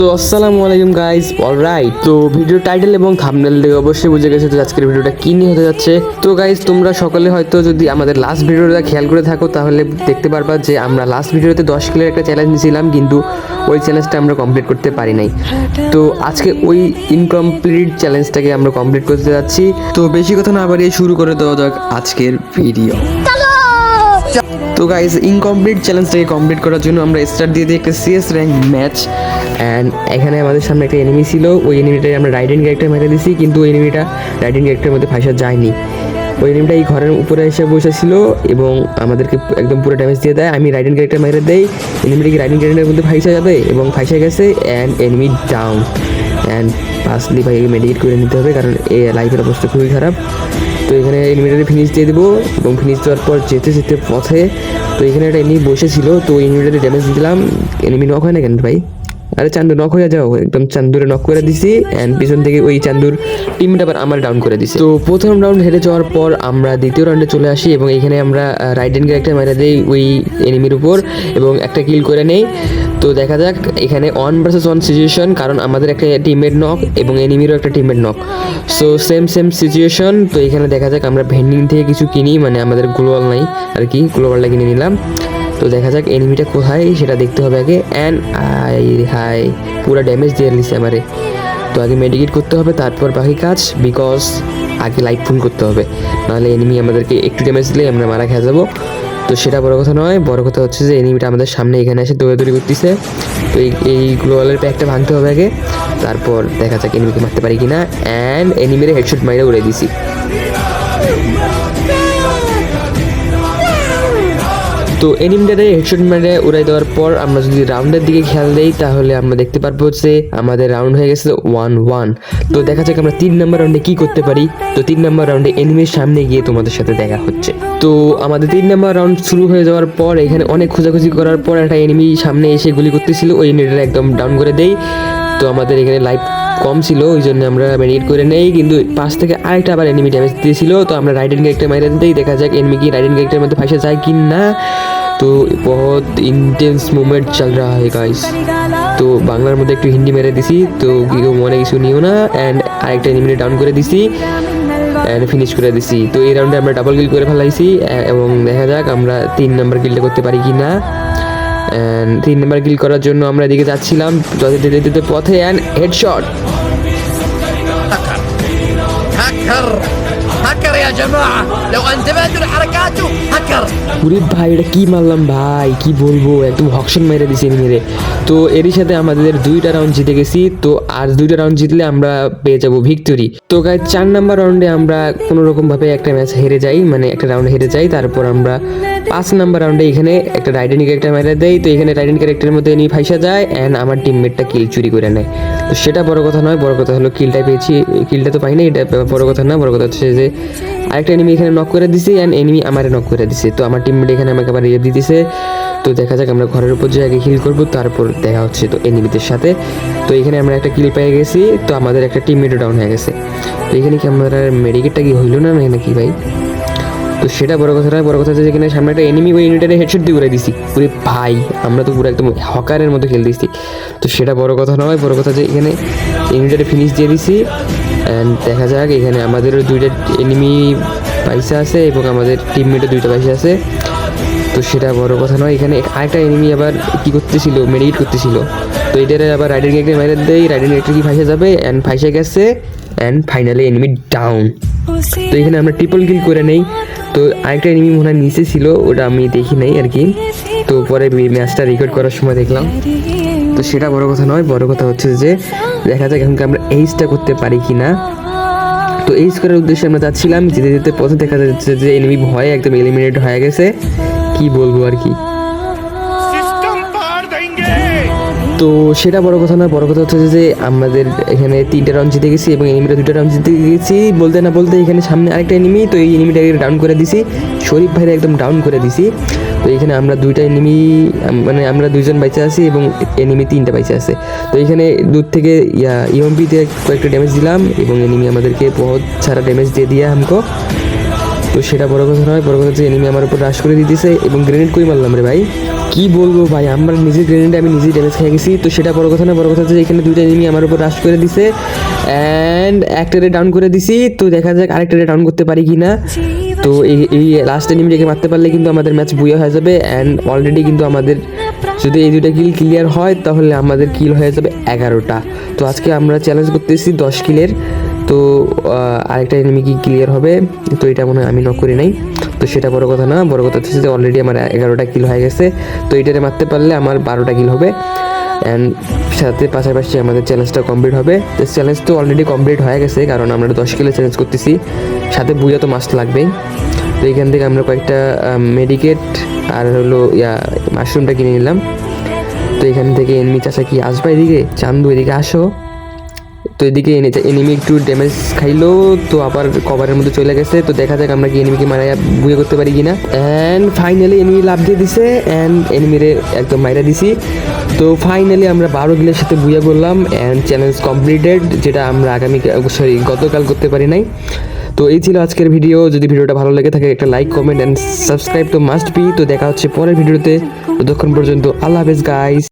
So আসসালামু আলাইকুম guys alright তো ভিডিও টাইটেল এবং থাম্বনেল দেখে অবশ্যই বুঝে গেছে যে আজকের ভিডিওটা কি নিয়ে হতে যাচ্ছে। তো গাইস তোমরা সকলে হয়তো যদি আমাদের লাস্ট ভিডিওটা খেয়াল করে থাকো তাহলে দেখতে পারবা যে আমরা লাস্ট ভিডিওতে দশ কিলোর একটা চ্যালেঞ্জ দিয়েছিলাম কিন্তু ওই চ্যালেঞ্জটা আমরা কমপ্লিট করতে পারি নাই। তো আজকে ওই ইনকমপ্লিট চ্যালেঞ্জটাকে আমরা কমপ্লিট করতে যাচ্ছি। তো বেশি কথা না বাড়িয়ে শুরু করে দেওয়া যাক আজকের ভিডিও তো গাইজ ইনকমপ্লিট চ্যালেঞ্জটাকে কমপ্লিট করার জন্য আমরা স্টার্ট দিয়ে দিই একটা সিএস র্যাঙ্ক ম্যাচ অ্যান্ড এখানে আমাদের সামনে একটা এনিমি ছিল। ওই এনিমিটাই আমরা রাইডেন ক্যারেক্টার মেরে দিছি, কিন্তু ওই এনিমিটা রাইডেন ক্যারেক্টারের মধ্যে ফাঁসা যায়নি। ওই এনিমিটা এই ঘরের উপরে এসে বসেছিল এবং আমাদেরকে একদম পুরো ড্যামেজ দিয়ে দেয়। আমি রাইডেন ক্যারেক্টার মেরে দেই এনিমিটা কি রাইডেন ক্যারেক্টারের মধ্যে ফাইসা যাবে? এবং ফাইসা গেছে and enemy down and firstly ভাই মেডিকেট করে নিতে হবে, কারণ এ লাইফের অবস্থা খুবই খারাপ। তো এখানে এনিমিটারে ফিনিশ দিয়ে দেবো এবং ফিনিশ দেওয়ার পর যেতে যেতে পথে, তো এখানে একটা এনিমি বসেছিল, তো এনিমিটারে ড্যামেজ দিলাম। এনিমি নক হয় না কেন ভাই? আরে চান্দু নক হয়ে যাও। একদম চান্দুরে নক করে দিছি অ্যান্ড পিছন থেকে ওই চান্দুর টিমটা আবার আমার ডাউন করে দিছি। তো প্রথম রাউন্ড হেরে যাওয়ার পর আমরা দ্বিতীয় রাউন্ডে চলে আসি, এবং এখানে আমরা রাইডেন ক্যারেক্টার মেরে দেই ওই এনিমির উপর, এবং একটা কিল করে নেই। তো দেখা যাক, এখানে অন ভার্সেস অন সিচুয়েশন কারণ আমাদের একটা টিমমেট নক এবং এনিমিরও একটা teammate knock so same same situation তো এখানে দেখা যাক আমরা ভেন্ডিং থেকে কিছু কিনি মানে আমাদের গ্লোবাল নাই, আর কি গ্লোবালটা কিনে নিলাম। তো দেখা যাক এনিমিটা কোথায়? সেটা দেখতে হবে আগে। অ্যান্ড আই হাই পুরো ড্যামেজ দিয়ে নিছে আমারে। তো আগে মেডিকেট করতে হবে, তারপর বাকি কাজ বিকজ আগে লাইট ফুল করতে হবে। নাহলে এনিমি আমাদেরকে একটু ড্যামেজ দিলেই আমরা মারা খেয়ে যাব। তো সেটা বড় কথা নয়, বড় কথা হচ্ছে যে এনিমিটা আমাদের সামনে এখানে এসে দৌড়াদৌড়ি করতেছে। তো এই এই গ্লোবালের প্যাকটা ভাঙতে হবে আগে। তারপর দেখা যাক এনিমিকে মারতে পারি কিনা। অ্যান্ড এনিমিরে হেডশট মাইরে উড়ে দিছি। তো এনিমিটারে হেডশট মেরে উড়াই দেওয়ার পর আমরা যদি রাউন্ডের দিকে খেয়াল দেই, তাহলে আমরা দেখতে পারব যে আমাদের রাউন্ড হয়ে গেছে ওয়ান ওয়ান তো দেখা যাক আমরা তিন নম্বর রাউন্ডে কি করতে পারি। তো তিন নম্বর রাউন্ডে এনিমির সামনে গিয়ে তোমাদের সাথে দেখা হচ্ছে। তো আমাদের তিন নম্বর রাউন্ড শুরু হয়ে যাওয়ার পর, এখানে অনেক খোঁজাখুঁজি করার পর একটা এনিমি সামনে এসে গুলি করতেছিল, ওই এনিমিটা একদম ডাউন করে দেই। তো আমাদের এখানে লাইফ কম ছিল, ওই জন্য আমরা মেডিকেট করে নেই, কিন্তু পাশ থেকে আরেকটা আবার এনিমি ড্যামেজ দিয়েছিল। তো আমরা রাইডেন ক্যারেক্টার মাইরে দিতেই দেখা যাক এনিমি কি রাইডেন ক্যারেক্টারের মধ্যে ফাঁসে যায় কি না তো বহুত ইন্টেন্স মুভমেন্ট চল রা है গাইস তো বাংলার মধ্যে একটু হিন্দি মেরে দিছি, তো মনে কিছু নিও না অ্যান্ড আরেকটা এনিমিনে ডাউন করে দিছি অ্যান্ড ফিনিশ করে দিছি। তো এই রাউন্ডে আমরা ডাবল কিল করে ফেলাইছি এবং দেখা যাক আমরা তিন নম্বর কিলটা করতে পারি কি না অ্যান্ড তিন নম্বর কিল করার জন্য আমরা এদিকে যাচ্ছিলাম, যত যেতে যেতে পথে অ্যান্ড হেডশট هكر هكر يا جماعة لو انتبهتوا لحركاته هكر পুরি ভাই এটা কি মারলাম ভাই কি বলবো একদম হকশন মেরে দিছি মেরে তো এরই সাথে আমাদের দুইটা রাউন্ড জিতে গেছি তো আর দুইটা রাউন্ড জিতলে আমরা পেয়ে যাব ভিক্টোরি তো গাই চার নাম্বার রাউন্ডে আমরা কোনো রকম ভাবে একটা ম্যাচ হেরে যাই মানে একটা রাউন্ড হেরে যাই তারপর আমরা পাঁচ নাম্বার রাউন্ডে এখানে একটা রাইডেন ক্যারেক্টার মেরে দেয়। তো এখানে রাইডেন ক্যারেক্টারের মধ্যে নিয়ে ফাইসা যায় অ্যান্ড আমার টিমমেটটা কিল চুরি করে নেয়। তো সেটা বড় কথা নয়, বড় কথা হলো কিলটা পেয়েছি কিলটা তো পাই না এটা বড় কথা না, বড় কথা হচ্ছে যে আরেকটা এনিমি এখানে নক করে দিছি অ্যান্ড এনিমি আমারে নক করে দিছে। তো আমার টিমমেট এখানে আমাকে আবার ইয়ে দিতেছে। তো দেখা যাক আমরা ঘরের উপর যে আগে হিল করব, তারপর দেখা হচ্ছে তো এনিমিদের সাথে। তো এখানে আমরা একটা কিল পেয়ে গেছি, তো আমাদের একটা টিমমেটও ডাউন হয়ে গেছে। তো এখানে কি আমার মেডিকেটটা কি হইল না নাকি ভাই? তো সেটা বড় কথা নয়, বড় কথা হচ্ছে যেখানে সামনে একটা এনিমি ওই ইউনিটারে হেডশট দিয়ে উড়াই দিছি। পুরো ভাই, আমরা তো পুরো একদম হকারের মতো খেল দিছি। তো সেটা বড় কথা নয়, বড় কথা যে এখানে ইউনিটারে ফিনিশ দিয়ে দিছি। অ্যান্ড দেখা যাক, এখানে আমাদেরও দুইটা এনিমি পয়সা আছে এবং আমাদের টিমমেটও দুইটা পয়সা আছে। তো সেটা বড় কথা নয়, এখানে আরেকটা এনিমি আবার কী করতেছিল মেডিকেট করতেছিল। তো এটারে আবার রাইডেন ক্যারেক্টার মাইরে দেয় রাইডেন ক্যারেক্টার কি ফাইসে যাবে? অ্যান্ড ফাইসে গেছে। অ্যান্ড ফাইনালি এনিমি ডাউন তো এখানে আমরা ট্রিপল কিল করে নেই। তো আরেকটা এনিমি মনে হয় নিচে ছিল, ওটা আমি দেখি নাই আর কি। তো পরে ম্যাচটা রেকর্ড করার সময় দেখলাম। তো সেটা বড় কথা নয়, বড় কথা হচ্ছে যে দেখা যাক এখন কি আমরা এইচটা করতে পারি কি না তো এইচ করার উদ্দেশ্যে আমরা যাচ্ছিলাম, যেতে যেতে পথে দেখা যাচ্ছে যে এনিমি ভয়ে একদম এলিমিনেট হয়ে গেছে। কি বলব আর কি। তো সেটা বড় কথা না বড় কথা হচ্ছে যে আমাদের এখানে তিনটা রাউন্ড জিতে গেছি এবং এনিমিটা দুটা রাউন্ড জিতে গেছি। বলতে না বলতে এখানে সামনে আরেকটা এনিমি তো এই এনিমিটাকে ডাউন করে দিছি। শরীফ ভাইরা একদম ডাউন করে দিছি। তো এখানে আমরা দুইটা এনিমি মানে আমরা দুইজন বাইচে আছি এবং এনিমি তিনটা বাইচে আছে। তো এখানে দূর থেকে, ইয়া ইএমপিতে কয়েকটা ড্যামেজ দিলাম এবং এনিমি আমাদেরকে বহুত সারা ড্যামেজ দিয়ে দিয়ে আমকো। তো সেটা বড় কথা নয়, বড় কথা হচ্ছে এনিমি আমার উপর রাশ করে দিতেছে এবং গ্রেনেড কই মারলাম রে ভাই? কি বলব ভাই? আমার নিজের গ্রেনেডে আমি নিজেই ড্যামেজ খেয়ে গেছি। তো সেটা বড় কথা না, বড় কথা হচ্ছে এখানে দুইটা এনিমি আমার উপর রাশ করে দিছে। অ্যান্ড একটারে ডাউন করে দিছি। তো দেখা যাক আরেকটারে ডাউন করতে পারি কি না তো এই লাস্ট এনিমিটাকে মারতে পারলে কিন্তু আমাদের ম্যাচ বুয়া হয়ে যাবে। অ্যান্ড অলরেডি কিন্তু আমাদের যদি এই দুইটা কিল ক্লিয়ার হয়, তাহলে আমাদের কিল হয়ে যাবে এগারোটা। তো আজকে আমরা চ্যালেঞ্জ করতেছি দশ কিলের তো আরেকটা এনিমি কি ক্লিয়ার হবে? তো এটা মনে হয় আমি নক করি নাই। তো সেটা বড় কথা না, বড় কথা হচ্ছে যে অলরেডি আমার এগারোটা কিল হয়ে গেছে। তো এটারে মারতে পারলে আমার বারোটা কিল হবে। অ্যান্ড সাথে পাশাপাশি আমাদের চ্যালেঞ্জটা কমপ্লিট হবে। তো চ্যালেঞ্জ তো অলরেডি কমপ্লিট হয়ে গেছে, কারণ আমরা দশ কিলো চ্যালেঞ্জ করতেছি। সাথে বুঝা তো মাস্ট লাগবেই। তো এখান থেকে আমরা কয়েকটা মেডিকেট আর হলো, ইয়া মাশরুমটা কিনে নিলাম। তো এখান থেকে এনিমি চাষা কি আসবে এদিকে? চান্দু, এদিকে আসো। তো এদিকে এনিমি একটু ড্যামেজ খাইলো, তো আবার কভারের মধ্যে চলে গেছে। তো দেখা যাক আমরা কি এনিমিকে মারা বুয়ে করতে পারি কিনা। অ্যান্ড ফাইনালি এনিমি লাভ দিয়ে দিছে অ্যান্ড এনিমিরে একদম মাইরা দিছি। তো ফাইনালি আমরা বারো গিলের সাথে বুয়া করলাম অ্যান্ড চ্যালেঞ্জ কমপ্লিটেড যেটা আমরা আগামী সরি গতকাল করতে পারি নাই। তো এই ছিল আজকের ভিডিও যদি ভিডিওটা ভালো লেগে, থাকে একটা লাইক কমেন্ট অ্যান্ড সাবস্ক্রাইব তো মাস্ট বি তো দেখা হচ্ছে পরের ভিডিওতে। ততক্ষণ পর্যন্ত আল্লাহ হাফেজ গাইস